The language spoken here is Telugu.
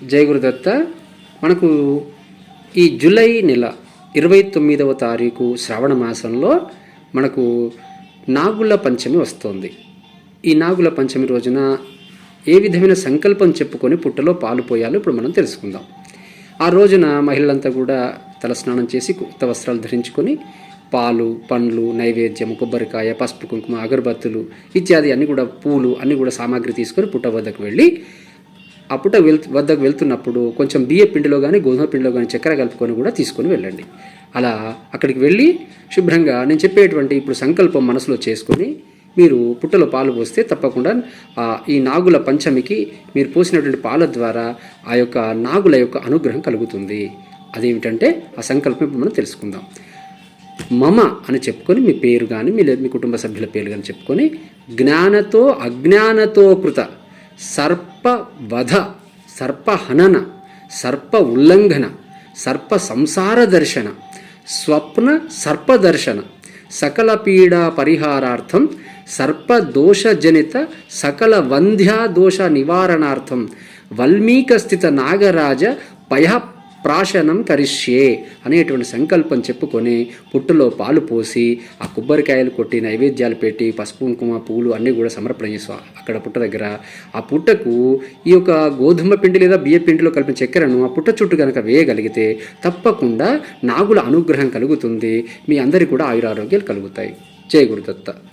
జయ గురుదత్త మనకు ఈ జూలై నెల ఇరవై తొమ్మిదవ తారీఖు శ్రావణ మాసంలో మనకు నాగుల పంచమి వస్తుంది. ఈ నాగుల పంచమి రోజున ఏ విధమైన సంకల్పం చెప్పుకొని పుట్టలో పాలు పోయాలో ఇప్పుడు మనం తెలుసుకుందాం. ఆ రోజున మహిళలంతా కూడా తలస్నానం చేసి కొత్త వస్త్రాలు ధరించుకొని పాలు పండ్లు నైవేద్యం కొబ్బరికాయ పసుపు కుంకుమ అగరబత్తులు ఇత్యాది అన్నీ కూడా పూలు అన్నీ కూడా సామాగ్రి తీసుకొని పుట్ట వద్దకు వెళ్ళి ఆ పుట్ట వెళ్ వద్దకు వెళ్తున్నప్పుడు కొంచెం బియ్య పిండిలో కానీ గోధుమ పిండిలో కానీ చక్కెర కలుపుకొని కూడా తీసుకొని వెళ్ళండి. అలా అక్కడికి వెళ్ళి శుభ్రంగా నేను చెప్పేటువంటి ఇప్పుడు సంకల్పం మనసులో చేసుకొని మీరు పుట్టలో పాలు పోస్తే తప్పకుండా ఈ నాగుల పంచమికి మీరు పోసినటువంటి పాల ద్వారా ఆ యొక్క నాగుల యొక్క అనుగ్రహం కలుగుతుంది. అదేమిటంటే ఆ సంకల్పం ఇప్పుడు మనం తెలుసుకుందాం. మమ అని చెప్పుకొని మీ పేరు కానీ మీ మీ కుటుంబ సభ్యుల పేరు కానీ చెప్పుకొని జ్ఞానతో అజ్ఞానతో కృత సర్పవధ సర్పహనన సర్ప ఉల్లంఘన సర్ప సంసార దర్శన స్వప్న సర్పదర్శన సకల పీడా పరిహారార్థం సర్పదోషజనిత సకల వంధ్యా దోష నివారణార్థం వల్మీకస్థిత నాగరాజ పయ ప్రాశనం కరిష్యే అనేటువంటి సంకల్పం చెప్పుకొని పుట్టలో పాలు పోసి ఆ కొబ్బరికాయలు కొట్టి నైవేద్యాలు పెట్టి పసుపు కుంకుమ పూలు అన్నీ కూడా సమర్పణ చేస్తాం అక్కడ పుట్ట దగ్గర ఆ పుట్టకు ఈ యొక్క గోధుమ పిండి లేదా బియ్య పిండిలో కలిపిన చక్కెరను ఆ పుట్ట చుట్టూ కనుక వేయగలిగితే తప్పకుండా నాగుల అనుగ్రహం కలుగుతుంది. మీ అందరికీ కూడా ఆయురారోగ్యాలు కలుగుతాయి. జయ గురుదత్త.